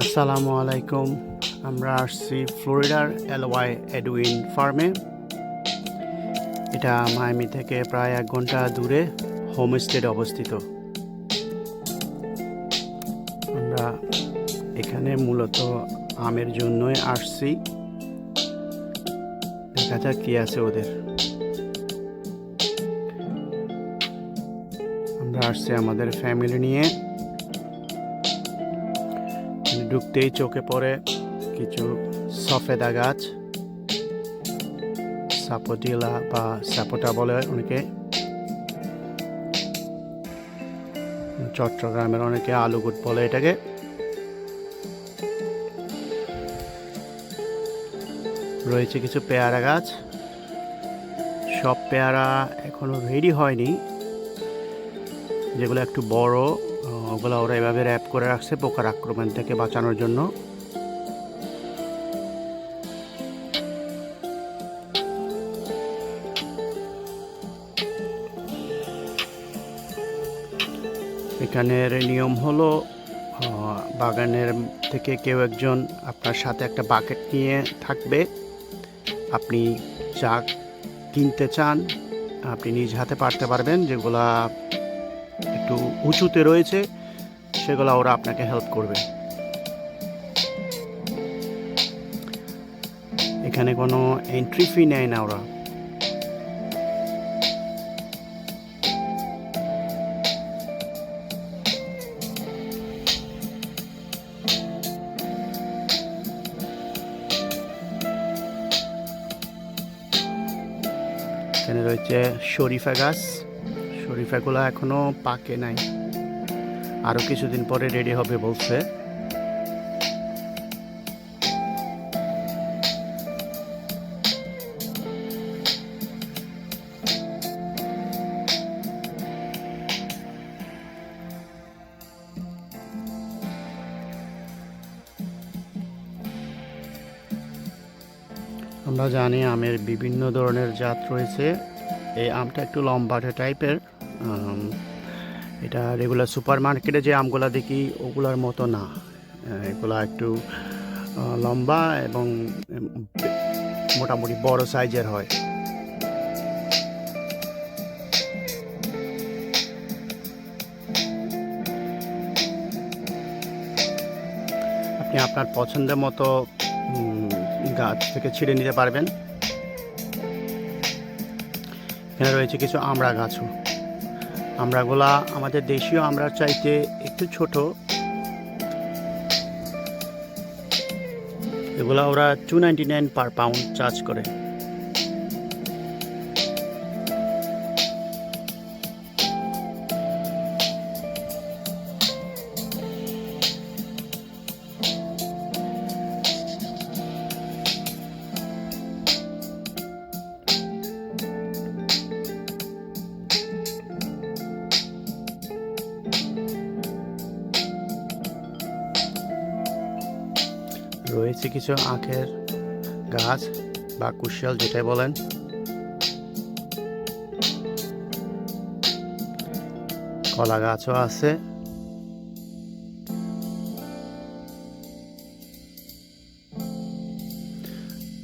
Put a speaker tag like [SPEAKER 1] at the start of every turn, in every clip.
[SPEAKER 1] আসসালামু আলাইকুম। আমরা আসছি ফ্লোরিডার এলওয়াই এডউইন ফার্মে। এটা মায়ামি থেকে প্রায় এক ঘণ্টা দূরে হোমস্টেড অবস্থিত। আমরা এখানে মূলত আমের জন্যই আসছি। দেখা যাক কি আছে ওদের। আমরা আসছি আমাদের ফ্যামিলি নিয়ে। ঢুকতেই চোখে পড়ে কিছু সফেদা গাছ সাপোটিলা বা সাপোটা বলে অনেকে। চট্টগ্রামের অনেকে আলুগুট বলে এটাকে। রয়েছে কিছু পেয়ারা গাছ। সব পেয়ারা এখনও রেডি হয়নি। যেগুলো একটু বড় ওগুলো ওরা এভাবে র্যাপ করে রাখছে পোকার আক্রমণ থেকে বাঁচানোর জন্য। এখানের নিয়ম হলো বাগানের থেকে কেউ একজন আপনার সাথে একটা বাকেট নিয়ে থাকবে। আপনি চা কিনতে চান, আপনি নিজ হাতে পারতে পারবেন, যেগুলা একটু উঁচুতে রয়েছে, সেগুলো ওরা আপনাকে হেল্প করবে। এখানে কোনো এন্ট্রি ফি নেয় না ওরা। এখানে রয়েছে শরীফা গাছ। শরীফাগুলো এখনও পাকে নাই। আরও কিছুদিন পরে রেডি হবে বলছে। আমরা জানি আমের বিভিন্ন ধরনের জাত রয়েছে। এই আমটা একটু লম্বাটে টাইপের এটা রেগুলার সুপার মার্কেটে যে আমগুলা দেখি, ওগুলার মতো না। এগুলা একটু লম্বা এবং মোটামুটি বড় সাইজের হয়। আপনি আপনার পছন্দের মতো গাছ থেকে ছিঁড়ে নিতে পারবেন। এখানে রয়েছে কিছু আমড়া গাছও। আমড়াগুলা আমাদের দেশীয় আমড়ার চাইতে একটু ছোট। এগুলা ওরা two ninety nine per pound charge করে। রয়েছে কিছু আখের গাছ বা কুশিয়াল যেটাই বলেন। কলা গাছও আছে।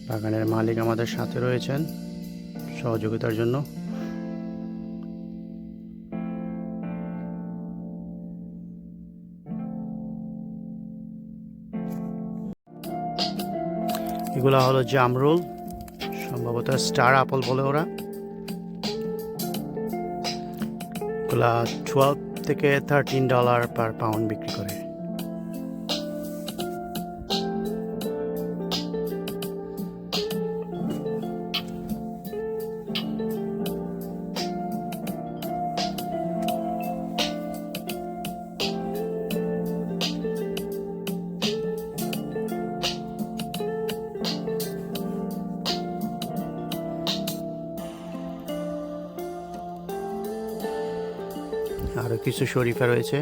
[SPEAKER 1] বাগানের মালিক আমাদের সাথে রয়েছেন সহযোগিতার জন্য। এগুলো হলো জামরুল, সম্ভবত স্টার আপল বলে ওরা। এগুলা টুয়েলভ থেকে থার্টিন ডলার পার পাউন্ড বিক্রি করে। আরও কিছু শরীফা রয়েছে?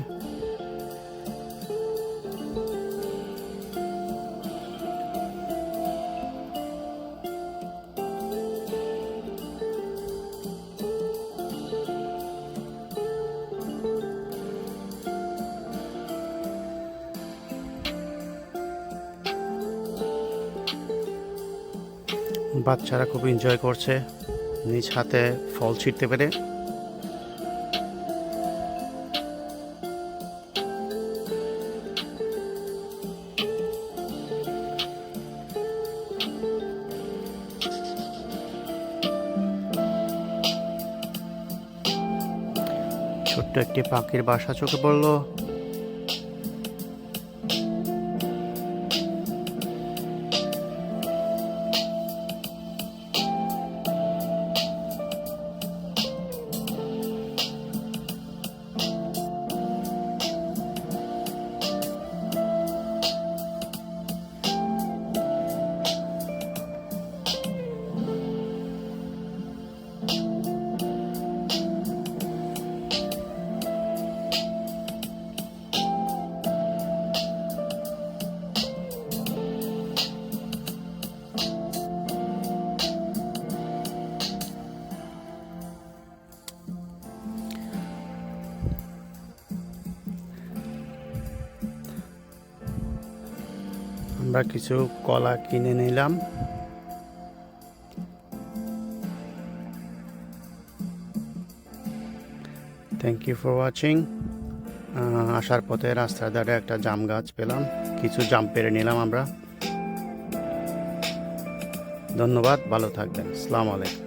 [SPEAKER 1] বাচ্চারা খুব এনজয় করছে। নিজ হাতে ফল ছিঁড়তে পেরে। ছোট্ট একটি পাখির বাসা চোখে পড়ল। আমরা কিছু কলা কিনে নিলাম। থ্যাংক ইউ ফর ওয়াচিং আসার পথে রাস্তার ধারে একটা জাম গাছ পেলাম। কিছু জাম পেরে নিলাম আমরা। ধন্যবাদ, ভালো থাকবেন। আসসালামু আলাইকুম।